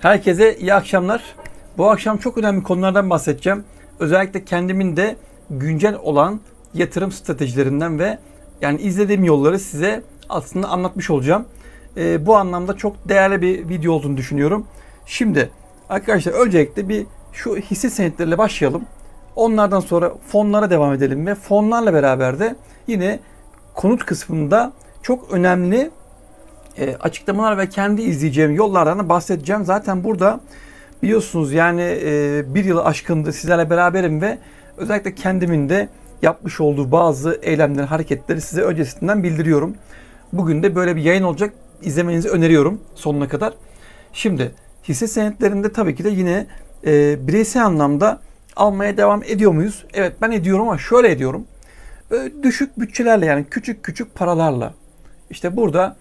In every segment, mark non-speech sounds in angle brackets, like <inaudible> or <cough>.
Herkese iyi akşamlar. Bu akşam çok önemli konulardan bahsedeceğim. Özellikle kendimin de güncel olan yatırım stratejilerinden ve yani izlediğim yolları size aslında anlatmış olacağım. Ee, bu anlamda çok değerli bir video olduğunu düşünüyorum. Şimdi arkadaşlar öncelikle bir şu hisse senetleriyle başlayalım. Onlardan sonra fonlara devam edelim ve fonlarla beraber de yine konut kısmında çok önemli e, açıklamalar ve kendi izleyeceğim yollardan da bahsedeceğim. Zaten burada biliyorsunuz yani e, bir yılı aşkındır sizlerle beraberim ve özellikle kendimin de yapmış olduğu bazı eylemleri, hareketleri size öncesinden bildiriyorum. Bugün de böyle bir yayın olacak. İzlemenizi öneriyorum sonuna kadar. Şimdi hisse senetlerinde tabii ki de yine e, bireysel anlamda almaya devam ediyor muyuz? Evet ben ediyorum ama şöyle ediyorum. Böyle düşük bütçelerle yani küçük küçük paralarla. İşte burada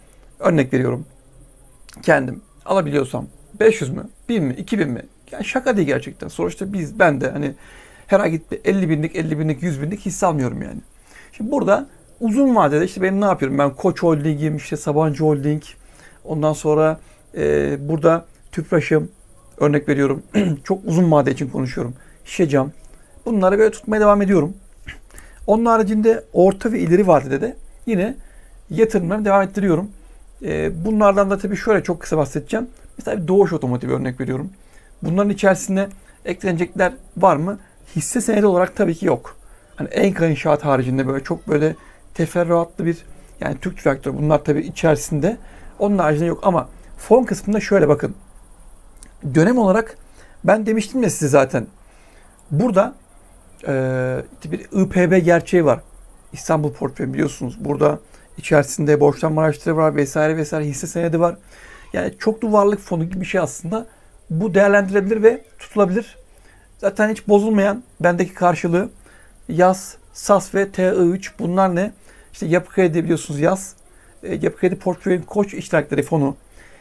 örnek veriyorum. Kendim alabiliyorsam 500 mü, 1000 mi, 2000 mi? Yani şaka değil gerçekten. Sonuçta biz, ben de hani herhangi bir 50 binlik, 50 binlik, 100 binlik hisse almıyorum yani. Şimdi burada uzun vadede işte ben ne yapıyorum? Ben Koç Holding'im, işte Sabancı Holding, ondan sonra e, burada Tüpraş'ım, örnek veriyorum. <clears throat> Çok uzun vade için konuşuyorum. Şişecam. Bunları böyle tutmaya devam ediyorum. <clears throat> Onun haricinde orta ve ileri vadede de yine yatırımlarımı devam ettiriyorum. E, bunlardan da tabii şöyle çok kısa bahsedeceğim. Mesela bir Doğuş Otomotiv örnek veriyorum. Bunların içerisinde eklenecekler var mı? Hisse senedi olarak tabii ki yok. Hani Enka İnşaat haricinde böyle çok böyle teferruatlı bir yani Türk traktör bunlar tabii içerisinde. Onun haricinde yok ama fon kısmında şöyle bakın. Dönem olarak ben demiştim ya size zaten. Burada e, bir IPB gerçeği var. İstanbul portföyü biliyorsunuz. Burada içerisinde borçlanma araçları var vesaire vesaire hisse senedi var. Yani çoklu varlık fonu gibi bir şey aslında. Bu değerlendirilebilir ve tutulabilir. Zaten hiç bozulmayan bendeki karşılığı yaz, SAS ve TI3 bunlar ne? İşte yapı kredi biliyorsunuz yaz. E, yapı kredi portföyün koç iştirakleri fonu.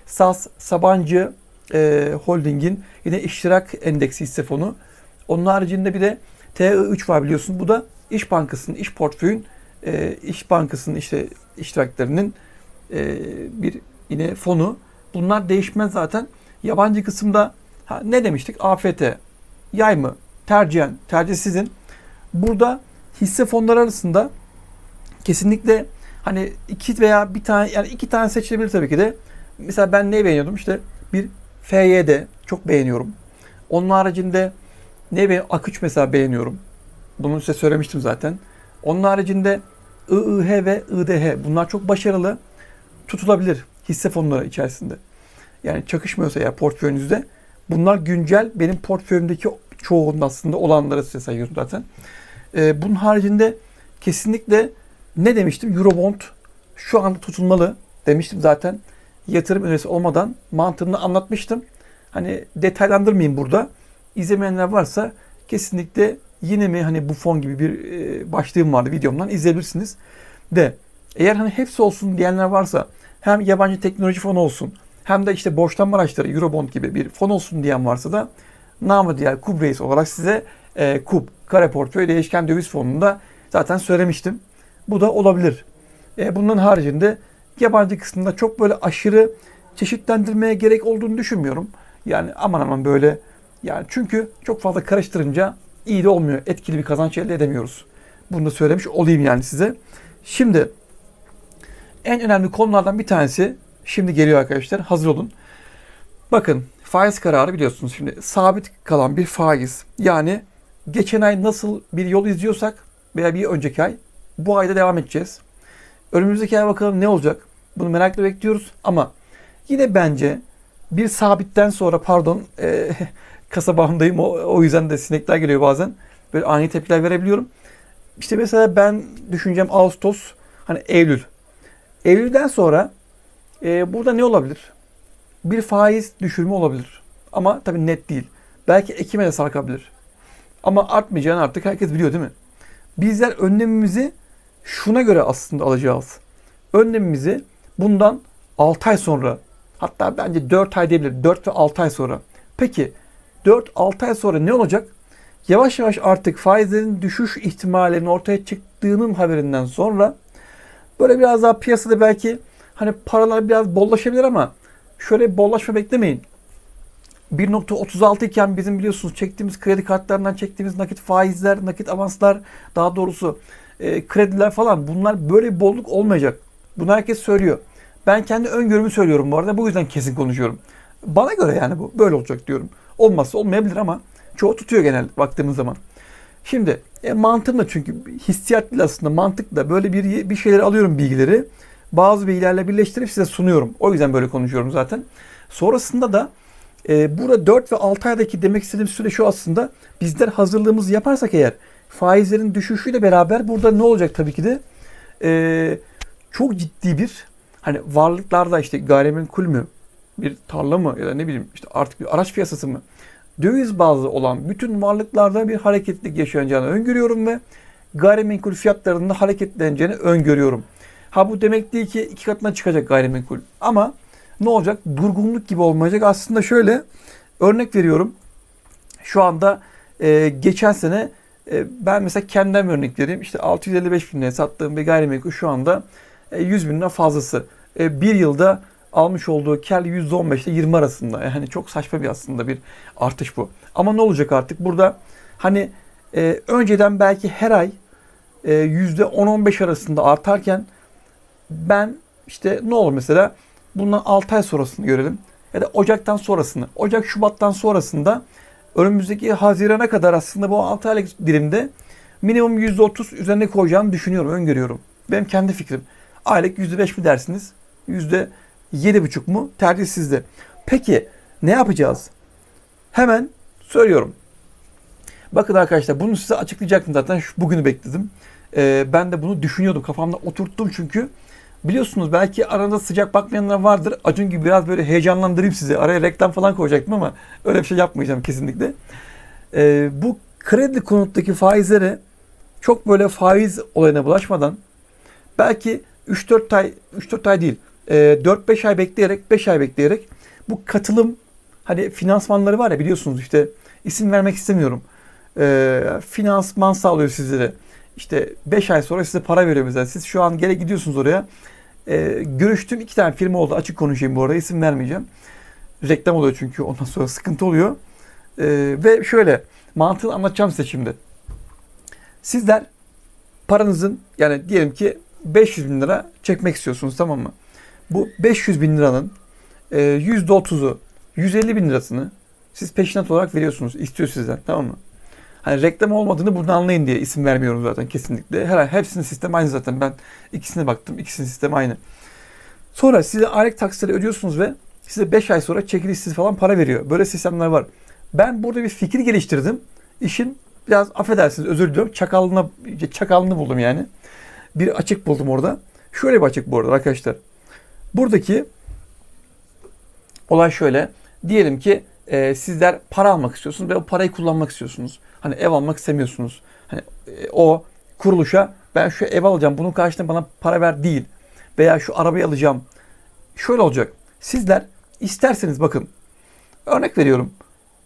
SAS, Sabancı e, Holding'in yine iştirak endeksi hisse fonu. Onun haricinde bir de TI3 var biliyorsunuz. Bu da İş Bankası'nın, İş Portföyün, e, İş Bankası'nın işte iştiraklerinin e, bir yine fonu. Bunlar değişmez zaten. Yabancı kısımda ha, ne demiştik? AFT, yay mı? Tercihen, tercih sizin. Burada hisse fonları arasında kesinlikle hani iki veya bir tane yani iki tane seçilebilir tabii ki de. Mesela ben neyi beğeniyordum? İşte bir FYD çok beğeniyorum. Onun haricinde ne be Ak3 mesela beğeniyorum. Bunu size söylemiştim zaten. Onun haricinde IIH ve IDH bunlar çok başarılı tutulabilir hisse fonları içerisinde. Yani çakışmıyorsa ya portföyünüzde bunlar güncel benim portföyümdeki çoğunda aslında olanları size sayıyorum zaten. Ee, bunun haricinde kesinlikle ne demiştim? Eurobond şu anda tutulmalı demiştim zaten. Yatırım önerisi olmadan mantığını anlatmıştım. Hani detaylandırmayayım burada. İzlemeyenler varsa kesinlikle yine mi hani bu fon gibi bir e, başlığım vardı videomdan izleyebilirsiniz. De eğer hani hepsi olsun diyenler varsa hem yabancı teknoloji fonu olsun hem de işte borçlanma araçları Eurobond gibi bir fon olsun diyen varsa da namı diğer KUB reis olarak size e, KUB kare portföy değişken döviz fonunda zaten söylemiştim. Bu da olabilir. E, bunların haricinde yabancı kısmında çok böyle aşırı çeşitlendirmeye gerek olduğunu düşünmüyorum. Yani aman aman böyle yani çünkü çok fazla karıştırınca iyi de olmuyor. Etkili bir kazanç elde edemiyoruz. Bunu da söylemiş olayım yani size. Şimdi en önemli konulardan bir tanesi şimdi geliyor arkadaşlar. Hazır olun. Bakın faiz kararı biliyorsunuz şimdi sabit kalan bir faiz. Yani geçen ay nasıl bir yol izliyorsak veya bir önceki ay bu ayda devam edeceğiz. Önümüzdeki ay bakalım ne olacak? Bunu merakla bekliyoruz ama yine bence bir sabitten sonra pardon e, kasabamdayım o, o yüzden de sinekler geliyor bazen. Böyle ani tepkiler verebiliyorum. İşte mesela ben düşüneceğim Ağustos hani Eylül. Eylül'den sonra e, burada ne olabilir? Bir faiz düşürme olabilir. Ama tabii net değil. Belki Ekim'e de sarkabilir. Ama artmayacağını artık herkes biliyor değil mi? Bizler önlemimizi şuna göre aslında alacağız. Önlemimizi bundan 6 ay sonra hatta bence 4 ay diyebilir 4 ve 6 ay sonra. Peki 4-6 ay sonra ne olacak? Yavaş yavaş artık faizlerin düşüş ihtimallerinin ortaya çıktığının haberinden sonra böyle biraz daha piyasada belki hani paralar biraz bollaşabilir ama şöyle bollaşma beklemeyin. 1.36 iken bizim biliyorsunuz çektiğimiz kredi kartlarından çektiğimiz nakit faizler, nakit avanslar daha doğrusu e, krediler falan bunlar böyle bir bolluk olmayacak. Bunu herkes söylüyor. Ben kendi öngörümü söylüyorum bu arada. Bu yüzden kesin konuşuyorum. Bana göre yani bu. Böyle olacak diyorum. Olmazsa olmayabilir ama çoğu tutuyor genel baktığımız zaman. Şimdi e, mantığım da çünkü hissiyat değil aslında mantıkla böyle bir bir şeyleri alıyorum bilgileri. Bazı bilgilerle birleştirip size sunuyorum. O yüzden böyle konuşuyorum zaten. Sonrasında da e, burada 4 ve 6 aydaki demek istediğim süre şu aslında. Bizler hazırlığımızı yaparsak eğer faizlerin düşüşüyle beraber burada ne olacak tabii ki de e, çok ciddi bir hani varlıklarda işte gayrimenkul mü bir tarla mı ya da ne bileyim işte artık bir araç piyasası mı döviz bazlı olan bütün varlıklarda bir hareketlilik yaşanacağını öngörüyorum ve gayrimenkul fiyatlarında hareketleneceğini öngörüyorum. Ha bu demek değil ki iki katına çıkacak gayrimenkul ama ne olacak? Durgunluk gibi olmayacak. Aslında şöyle örnek veriyorum. Şu anda e, geçen sene e, ben mesela kendimden örnek vereyim. İşte 655 bin liraya sattığım bir gayrimenkul şu anda e, 100 bin lira fazlası. E, bir yılda almış olduğu kar %15 ile 20 arasında. Yani çok saçma bir aslında bir artış bu. Ama ne olacak artık? Burada hani e, önceden belki her ay e, %10-15 arasında artarken ben işte ne olur mesela bundan 6 ay sonrasını görelim. Ya da Ocak'tan sonrasını. Ocak, Şubat'tan sonrasında önümüzdeki Haziran'a kadar aslında bu 6 aylık dilimde minimum %30 üzerine koyacağını düşünüyorum, öngörüyorum. Benim kendi fikrim. Aylık %5 mi dersiniz? %7,5 mu? Tercih sizde. Peki ne yapacağız? Hemen söylüyorum. Bakın arkadaşlar bunu size açıklayacaktım zaten. Şu, bugünü bekledim. Ee, ben de bunu düşünüyordum. Kafamda oturttum çünkü. Biliyorsunuz belki aranızda sıcak bakmayanlar vardır. Acun gibi biraz böyle heyecanlandırayım sizi. Araya reklam falan koyacaktım ama öyle bir şey yapmayacağım kesinlikle. Ee, bu kredi konuttaki faizlere çok böyle faiz olayına bulaşmadan belki 3-4 ay 3-4 ay değil e, 4-5 ay bekleyerek 5 ay bekleyerek bu katılım hani finansmanları var ya biliyorsunuz işte isim vermek istemiyorum. E, finansman sağlıyor sizlere. İşte 5 ay sonra size para veriyor mesela. Siz şu an gene gidiyorsunuz oraya. E, görüştüğüm iki tane firma oldu. Açık konuşayım bu arada. isim vermeyeceğim. Reklam oluyor çünkü ondan sonra sıkıntı oluyor. E, ve şöyle mantığını anlatacağım size şimdi. Sizler paranızın yani diyelim ki 500 bin lira çekmek istiyorsunuz tamam mı? Bu 500 bin liranın e, %30'u 150 bin lirasını siz peşinat olarak veriyorsunuz. istiyor sizden tamam mı? Hani reklam olmadığını buradan anlayın diye isim vermiyorum zaten kesinlikle. Her hepsinin sistemi aynı zaten. Ben ikisine baktım. İkisinin sistemi aynı. Sonra size aylık taksitleri ödüyorsunuz ve size 5 ay sonra çekilişsiz falan para veriyor. Böyle sistemler var. Ben burada bir fikir geliştirdim. İşin biraz affedersiniz özür diliyorum. Çakallığına, çakallığını buldum yani. Bir açık buldum orada. Şöyle bir açık bu arada arkadaşlar. Buradaki olay şöyle. Diyelim ki e, sizler para almak istiyorsunuz ve o parayı kullanmak istiyorsunuz. Hani ev almak istemiyorsunuz. Hani e, o kuruluşa ben şu ev alacağım bunun karşılığında bana para ver değil. Veya şu arabayı alacağım. Şöyle olacak. Sizler isterseniz bakın örnek veriyorum.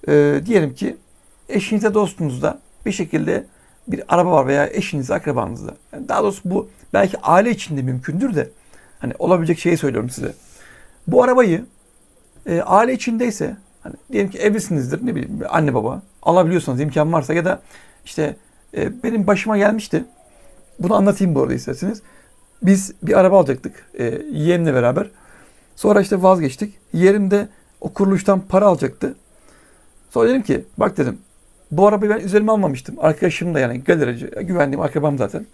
E, diyelim ki eşinize dostunuzda bir şekilde bir araba var veya eşinizde akrabanızda. Daha doğrusu bu belki aile içinde mümkündür de hani olabilecek şeyi söylüyorum size. Bu arabayı e, aile içindeyse hani diyelim ki evlisinizdir ne bileyim anne baba alabiliyorsanız imkan varsa ya da işte e, benim başıma gelmişti. Bunu anlatayım bu arada isterseniz. Biz bir araba alacaktık e, yeğenimle beraber. Sonra işte vazgeçtik. Yeğenim de o kuruluştan para alacaktı. Sonra dedim ki bak dedim bu arabayı ben üzerime almamıştım. Arkadaşım da yani galerici güvendiğim akrabam zaten.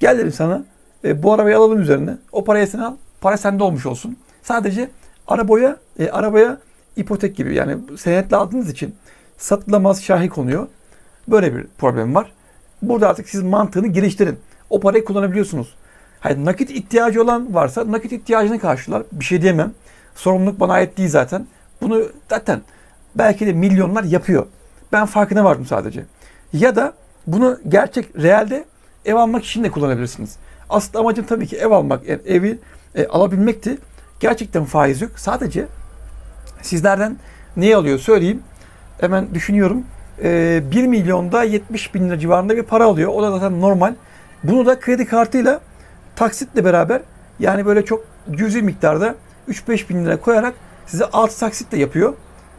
Gel dedim sana e, bu arabayı alalım üzerine. O parayı sen al. Para sende olmuş olsun. Sadece arabaya e, arabaya ipotek gibi yani senetle aldığınız için satılamaz şahi konuyor. Böyle bir problem var. Burada artık siz mantığını geliştirin. O parayı kullanabiliyorsunuz. Hayır, nakit ihtiyacı olan varsa nakit ihtiyacını karşılar. Bir şey diyemem. Sorumluluk bana ait değil zaten. Bunu zaten belki de milyonlar yapıyor. Ben farkına vardım sadece. Ya da bunu gerçek, realde ev almak için de kullanabilirsiniz. Asıl amacım tabii ki ev almak, yani evi e, alabilmekti. Gerçekten faiz yok. Sadece sizlerden neyi alıyor söyleyeyim. Hemen düşünüyorum. E, 1 milyonda 70 bin lira civarında bir para alıyor. O da zaten normal. Bunu da kredi kartıyla taksitle beraber yani böyle çok cüzi miktarda 3-5 bin lira koyarak size 6 taksitle yapıyor.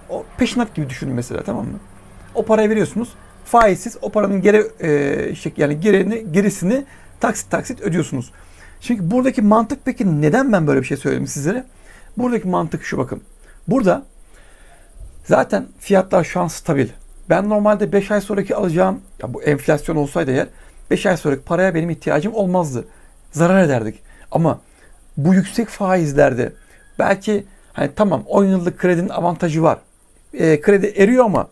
o peşinat gibi düşünün mesela tamam mı? O parayı veriyorsunuz. Faizsiz o paranın geri e, şey, yani gerini gerisini taksit taksit ödüyorsunuz. Çünkü buradaki mantık peki neden ben böyle bir şey söyledim sizlere? Buradaki mantık şu bakın. Burada zaten fiyatlar şu an stabil. Ben normalde 5 ay sonraki alacağım, ya bu enflasyon olsaydı eğer 5 ay sonraki paraya benim ihtiyacım olmazdı. Zarar ederdik. Ama bu yüksek faizlerde belki hani tamam 10 yıllık kredinin avantajı var. E, kredi eriyor ama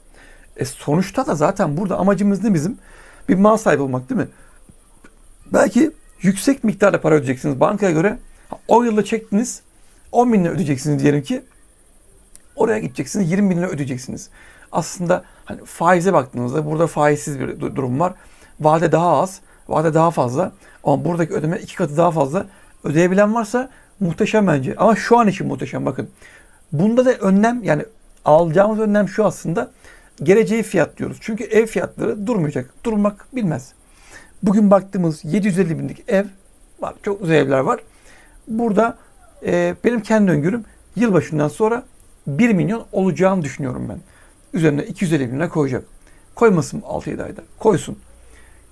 e, sonuçta da zaten burada amacımız ne bizim? Bir mal sahibi olmak değil mi? Belki yüksek miktarda para ödeyeceksiniz bankaya göre. 10 yılda çektiniz 10 bin lira ödeyeceksiniz diyelim ki. Oraya gideceksiniz 20 bin lira ödeyeceksiniz. Aslında hani faize baktığınızda burada faizsiz bir du- durum var. Vade daha az, vade daha fazla. Ama buradaki ödeme iki katı daha fazla. Ödeyebilen varsa muhteşem bence. Ama şu an için muhteşem bakın. Bunda da önlem yani alacağımız önlem şu aslında. Geleceği fiyatlıyoruz. Çünkü ev fiyatları durmayacak. Durmak bilmez. Bugün baktığımız 750 binlik ev var. Çok güzel evler var. Burada e, benim kendi öngörüm yılbaşından sonra 1 milyon olacağını düşünüyorum ben. Üzerine 250 bin lira koyacak. Koymasın 6-7 ayda. Koysun.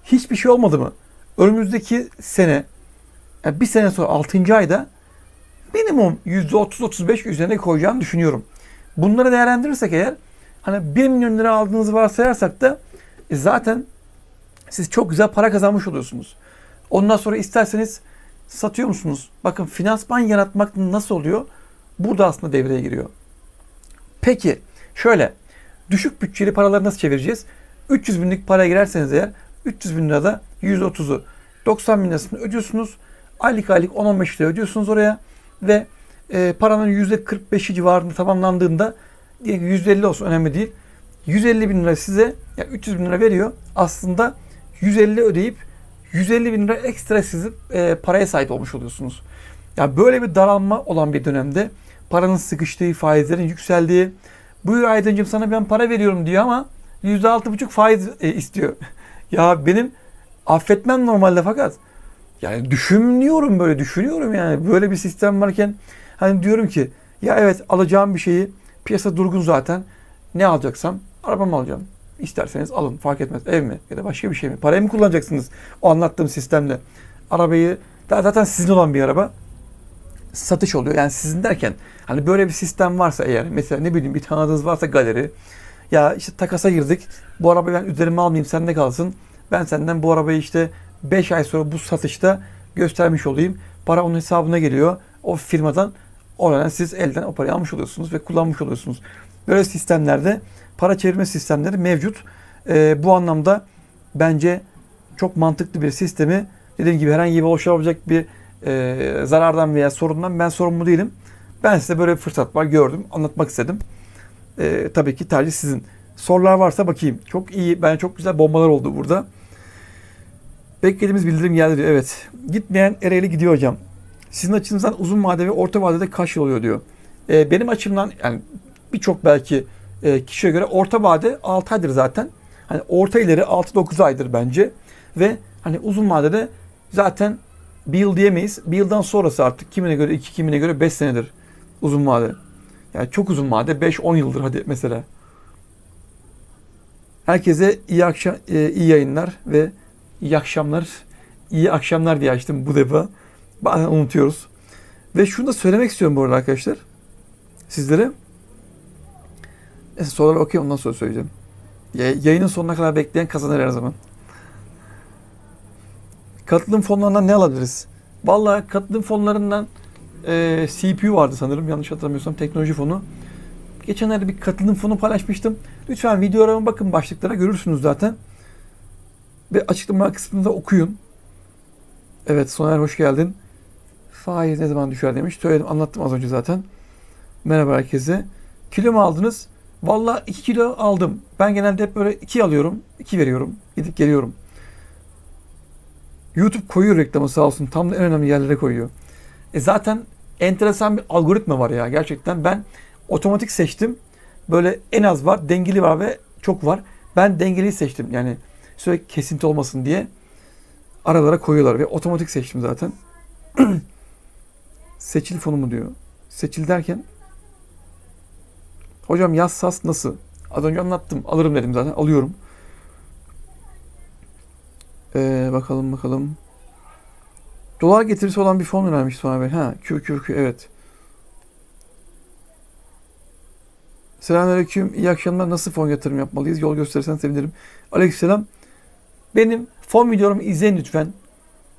Hiçbir şey olmadı mı? Önümüzdeki sene yani bir sene sonra 6. ayda minimum %30-35 üzerine koyacağını düşünüyorum. Bunları değerlendirirsek eğer hani 1 milyon lira aldığınızı varsayarsak da e, zaten siz çok güzel para kazanmış oluyorsunuz. Ondan sonra isterseniz satıyor musunuz? Bakın finansman yaratmak nasıl oluyor? Burada aslında devreye giriyor. Peki şöyle düşük bütçeli paraları nasıl çevireceğiz? 300 binlik paraya girerseniz eğer 300 bin lirada %30'u 90 bin lirasını ödüyorsunuz. Aylık aylık 10-15 lira ödüyorsunuz oraya ve e, paranın %45'i civarında tamamlandığında diye %50 olsun önemli değil. 150 bin lira size ya 300 bin lira veriyor. Aslında 150 ödeyip 150 bin lira ekstra sizi e, paraya sahip olmuş oluyorsunuz. Ya böyle bir daralma olan bir dönemde paranın sıkıştığı, faizlerin yükseldiği, buyur Aydıncığım sana ben para veriyorum diyor ama %6,5 faiz e, istiyor. <laughs> ya benim affetmem normalde fakat yani düşünüyorum böyle düşünüyorum yani böyle bir sistem varken hani diyorum ki ya evet alacağım bir şeyi piyasa durgun zaten ne alacaksam arabamı alacağım. İsterseniz alın fark etmez ev mi ya da başka bir şey mi? Parayı mı kullanacaksınız o anlattığım sistemle? Arabayı zaten sizin olan bir araba satış oluyor. Yani sizin derken hani böyle bir sistem varsa eğer mesela ne bileyim bir tanıdığınız varsa galeri ya işte takasa girdik bu arabayı ben üzerime almayayım sende kalsın. Ben senden bu arabayı işte 5 ay sonra bu satışta göstermiş olayım. Para onun hesabına geliyor. O firmadan oradan siz elden o parayı almış oluyorsunuz ve kullanmış oluyorsunuz. Böyle sistemlerde para çevirme sistemleri mevcut. Ee, bu anlamda bence çok mantıklı bir sistemi dediğim gibi herhangi bir oluşabilecek bir e, zarardan veya sorundan ben sorumlu değilim. Ben size böyle bir fırsat var gördüm anlatmak istedim. E, tabii ki tercih sizin. Sorular varsa bakayım. Çok iyi ben çok güzel bombalar oldu burada. Beklediğimiz bildirim geldi diyor. Evet. Gitmeyen Ereğli gidiyor hocam. Sizin açınızdan uzun vade ve orta vadede kaç yıl oluyor diyor. E, benim açımdan yani birçok belki e, kişiye göre orta vade 6 aydır zaten. Hani orta ileri 6-9 aydır bence. Ve hani uzun vadede zaten bir yıl diyemeyiz. Bir yıldan sonrası artık kimine göre 2, kimine göre 5 senedir uzun vade. Yani çok uzun vade 5-10 yıldır hadi mesela. Herkese iyi akşam e, iyi yayınlar ve iyi akşamlar. İyi akşamlar diye açtım bu defa. Bazen unutuyoruz. Ve şunu da söylemek istiyorum bu arada arkadaşlar. Sizlere. Soruları okuyayım ondan sonra söyleyeceğim. Yayının sonuna kadar bekleyen kazanır her zaman. Katılım fonlarından ne alabiliriz? Vallahi katılım fonlarından e, CPU vardı sanırım yanlış hatırlamıyorsam teknoloji fonu. Geçenlerde bir katılım fonu paylaşmıştım. Lütfen videolarıma bakın başlıklara görürsünüz zaten. Ve açıklama kısmında okuyun. Evet Soner hoş geldin. Faiz ne zaman düşer demiş. Söyledim anlattım az önce zaten. Merhaba herkese. Kilo mu aldınız? Valla 2 kilo aldım. Ben genelde hep böyle 2 alıyorum. 2 veriyorum. Gidip geliyorum. YouTube koyuyor reklamı sağ olsun. Tam da en önemli yerlere koyuyor. E zaten enteresan bir algoritma var ya gerçekten. Ben otomatik seçtim. Böyle en az var, dengeli var ve çok var. Ben dengeliyi seçtim. Yani sürekli kesinti olmasın diye aralara koyuyorlar ve otomatik seçtim zaten. <clears throat> Seçil fonu mu diyor. Seçil derken Hocam yaz sas nasıl? Az önce anlattım. Alırım dedim zaten. Alıyorum. Ee, bakalım bakalım. Dolar getirisi olan bir fon önermiş Soner Bey. Ha, QQQ evet. Selamünaleyküm. İyi akşamlar. Nasıl fon yatırım yapmalıyız? Yol gösterirsen sevinirim. Aleykümselam. Benim fon videomu izleyin lütfen.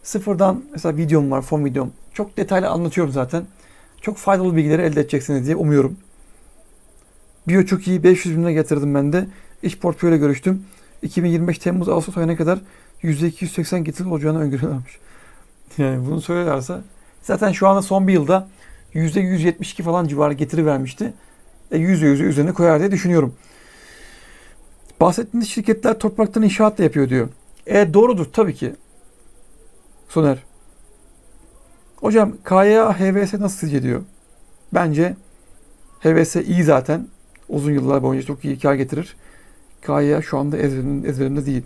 Sıfırdan mesela videom var, fon videom. Çok detaylı anlatıyorum zaten. Çok faydalı bilgileri elde edeceksiniz diye umuyorum. Biyo çok iyi. 500 bin lira yatırdım ben de. İş portföyle görüştüm. 2025 Temmuz Ağustos ayına kadar %280 getiri olacağını öngörüyorlarmış. <laughs> Yani bunu söylerlerse zaten şu anda son bir yılda %172 falan civarı getiri vermişti. E %100'ü üzerine koyar diye düşünüyorum. Bahsettiğiniz şirketler topraktan inşaat da yapıyor diyor. E doğrudur tabii ki. Soner. Hocam KYA HVS nasıl sizce diyor. Bence HVS iyi zaten. Uzun yıllar boyunca çok iyi kar getirir. KYA şu anda ezberim, ezberimde değil.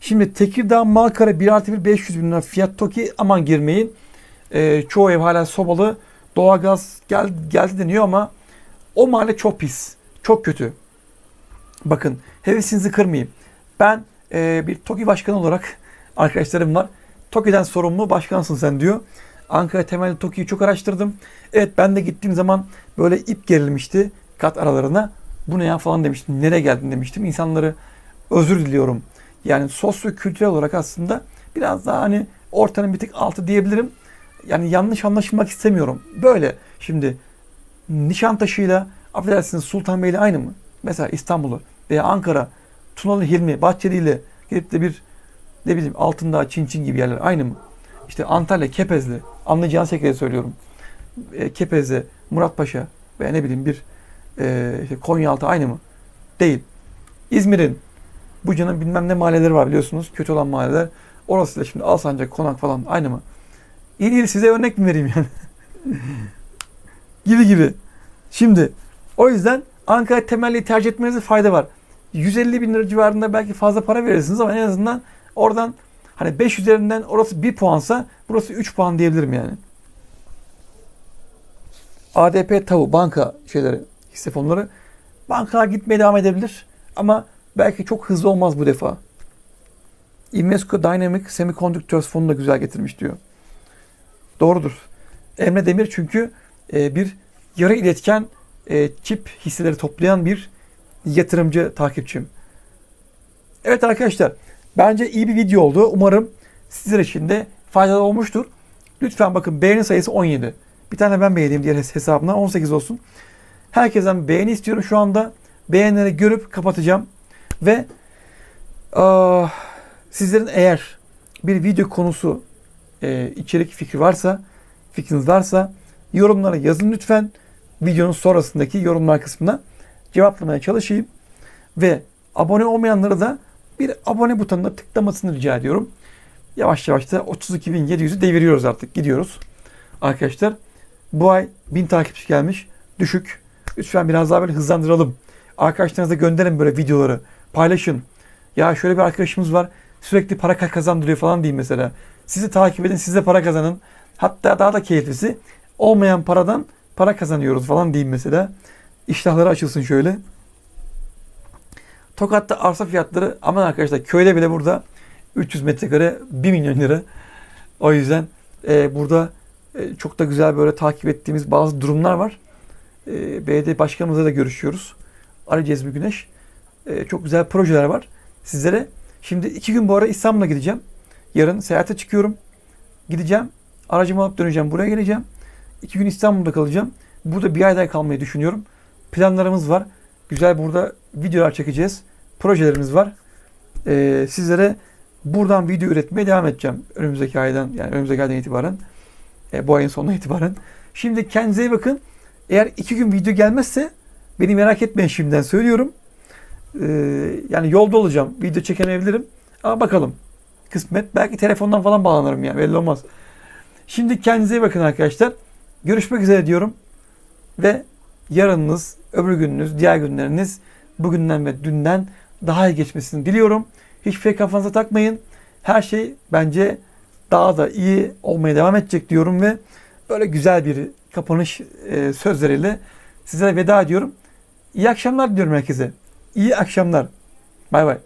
Şimdi Tekirdağ Malkara 1 artı 1 500 bin lira fiyat TOKİ aman girmeyin. Ee, çoğu ev hala sobalı. Doğalgaz gel, geldi deniyor ama o mahalle çok pis. Çok kötü. Bakın hevesinizi kırmayayım. Ben e, bir TOKİ başkanı olarak <laughs> arkadaşlarım var. TOKİ'den sorumlu başkansın sen diyor. Ankara temelli TOKİ'yi çok araştırdım. Evet ben de gittiğim zaman böyle ip gerilmişti kat aralarına. Bu ne ya falan demiştim. Nereye geldin demiştim. İnsanları özür diliyorum. Yani sosyo-kültürel olarak aslında biraz daha hani ortanın bir tık altı diyebilirim. Yani yanlış anlaşılmak istemiyorum. Böyle şimdi Nişantaşı'yla affedersiniz Sultanbeyli aynı mı? Mesela İstanbul'u veya Ankara, Tunalı Hilmi, Bahçeli ile gidip de bir ne bileyim Altındağ, Çin Çin gibi yerler aynı mı? İşte Antalya, Kepezli, anlayacağınız şekilde söylüyorum. E, Kepezli, Muratpaşa veya ne bileyim bir e, işte Konyaaltı aynı mı? Değil. İzmir'in Buca'nın bilmem ne mahalleleri var biliyorsunuz. Kötü olan mahalleler. Orası da şimdi Alsancak, Konak falan aynı mı? İyi değil size örnek mi vereyim yani? <laughs> gibi gibi. Şimdi o yüzden Ankara temelli tercih etmenize fayda var. 150 bin lira civarında belki fazla para verirsiniz ama en azından oradan hani 5 üzerinden orası 1 puansa burası 3 puan diyebilirim yani. ADP tavu banka şeyleri hisse fonları bankalar gitmeye devam edebilir ama belki çok hızlı olmaz bu defa. Invesco Dynamic Semiconductors fonu da güzel getirmiş diyor. Doğrudur. Emre Demir çünkü e, bir yarı iletken e, çip hisseleri toplayan bir yatırımcı takipçim. Evet arkadaşlar bence iyi bir video oldu. Umarım sizler için de faydalı olmuştur. Lütfen bakın beğeni sayısı 17. Bir tane ben beğeneyim diğer hesabına 18 olsun. Herkesten beğeni istiyorum şu anda. Beğenileri görüp kapatacağım. Ve aa, sizlerin eğer bir video konusu e, içerik fikri varsa, fikriniz varsa yorumlara yazın lütfen. Videonun sonrasındaki yorumlar kısmına cevaplamaya çalışayım. Ve abone olmayanları da bir abone butonuna tıklamasını rica ediyorum. Yavaş yavaş da 32.700'ü deviriyoruz artık. Gidiyoruz. Arkadaşlar bu ay 1000 takipçi gelmiş. Düşük. Lütfen biraz daha böyle hızlandıralım. Arkadaşlarınıza gönderin böyle videoları. Paylaşın. Ya şöyle bir arkadaşımız var. Sürekli para kazandırıyor falan diyeyim mesela. Sizi takip edin. Siz de para kazanın. Hatta daha da keyiflisi olmayan paradan para kazanıyoruz falan diyeyim mesela. İştahları açılsın şöyle. Tokat'ta arsa fiyatları aman arkadaşlar köyde bile burada 300 metrekare 1 milyon lira. O yüzden e, burada e, çok da güzel böyle takip ettiğimiz bazı durumlar var. E, belediye başkanımızla da görüşüyoruz. Ali Cezmi Güneş. E, çok güzel projeler var. Sizlere şimdi iki gün bu ara İstanbul'a gideceğim. Yarın seyahate çıkıyorum. Gideceğim. Aracımı alıp döneceğim. Buraya geleceğim. İki gün İstanbul'da kalacağım. Burada bir ay daha kalmayı düşünüyorum. Planlarımız var. Güzel burada videolar çekeceğiz. Projelerimiz var. Ee, sizlere buradan video üretmeye devam edeceğim. Önümüzdeki aydan yani önümüzdeki aydan itibaren. E, bu ayın sonuna itibaren. Şimdi kendinize iyi bakın. Eğer iki gün video gelmezse beni merak etmeyin şimdiden söylüyorum. Ee, yani yolda olacağım. Video çekemeyebilirim. Ama bakalım. Kısmet. Belki telefondan falan bağlanırım yani. Belli olmaz. Şimdi kendinize iyi bakın arkadaşlar. Görüşmek üzere diyorum. Ve yarınınız, öbür gününüz, diğer günleriniz bugünden ve dünden daha iyi geçmesini diliyorum. Hiçbir şey kafanıza takmayın. Her şey bence daha da iyi olmaya devam edecek diyorum ve böyle güzel bir kapanış e, sözleriyle sizlere veda ediyorum. İyi akşamlar diliyorum herkese. İyi akşamlar. Bay bay.